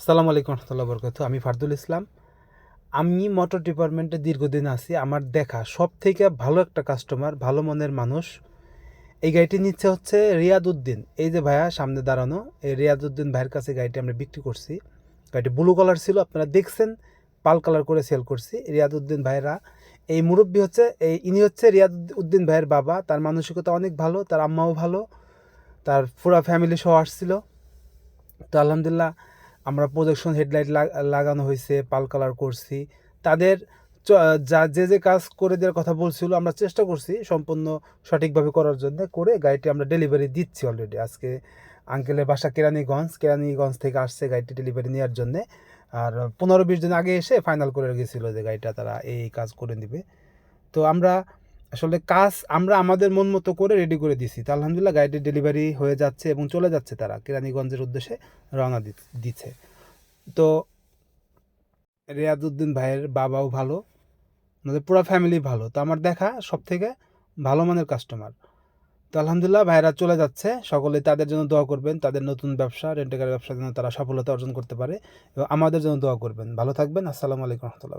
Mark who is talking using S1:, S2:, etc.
S1: আসসালামু আলাইকুম রহমতুল্লাহ বরকত আমি ফারদুল ইসলাম। আমি মোটর ডিপার্টমেন্টে দীর্ঘদিন আছি। আমার দেখা সব থেকে ভালো একটা কাস্টমার ভালো মনের মানুষ। এই গাড়িটি নিচ্ছে হচ্ছে রিয়াদ উদ্দিন এই যে ভাইয়া, সামনে দাঁড়ানো, এই রিয়াদ উদ্দিন ভাইয়ের কাছে গাড়িটি আমরা বিক্রি করছি। গাড়িটি ব্লু কালার ছিল, আপনারা দেখছেন, পাল কালার করে সেল করছি। রিয়াদ উদ্দিন ভাইয়েরা, এই মুরব্বী হচ্ছে, এই ইনি হচ্ছে রিয়াদ উদ্দিন ভাইয়ের বাবা। তার মানসিকতা অনেক ভালো, তার আম্মাও ভালো, তার পুরা ফ্যামিলি সহ আসছিল। তো আলহামদুলিল্লাহ আমরা প্রজেকশন হেডলাইট লাগানো হয়েছে পাল কালার করছি। তাদের যা, যে যে কাজ করে দেওয়ার কথা বলছিল, আমরা চেষ্টা করছি সম্পূর্ণ সঠিকভাবে করার জন্য করে গাড়িটি আমরা ডেলিভারি দিচ্ছি অলরেডি আজকে আঙ্কেলের বাসা কেরানীগঞ্জ কেরানীগঞ্জ থেকে আসছে গাড়িটি ডেলিভারি নেওয়ার জন্যে। আর পনেরো বিশ দিন আগে এসে ফাইনাল করে গেছিল যে গাড়িটা তারা এই কাজ করে দিবে। তো আমরা আসলে কাজ আমরা আমাদের মন মতো করে রেডি করে দিছি। তো আলহামদুলিল্লাহ গাড়িটি ডেলিভারি হয়ে যাচ্ছে এবং চলে যাচ্ছে তারা কেরানীগঞ্জের উদ্দেশ্যে রওনা দিচ্ছে। তো রিয়াদউদ্দিন ভাইয়ের বাবাও ভালো, আমাদের পুরো ফ্যামিলি ভালো। তো আমার দেখা সব থেকে ভালো মানের কাস্টমার তো আলহামদুলিল্লাহ ভাইরা চলে যাচ্ছে, সকলে তাদের জন্য দোয়া করবেন, তাদের নতুন ব্যবসা রেন্টেকার ব্যবসা যেন তারা সফলতা অর্জন করতে পারে এবং আমাদের জন্য দোয়া করবেন। ভালো থাকবেন, আসসালামু আলাইকুম রহমতুল্লাহ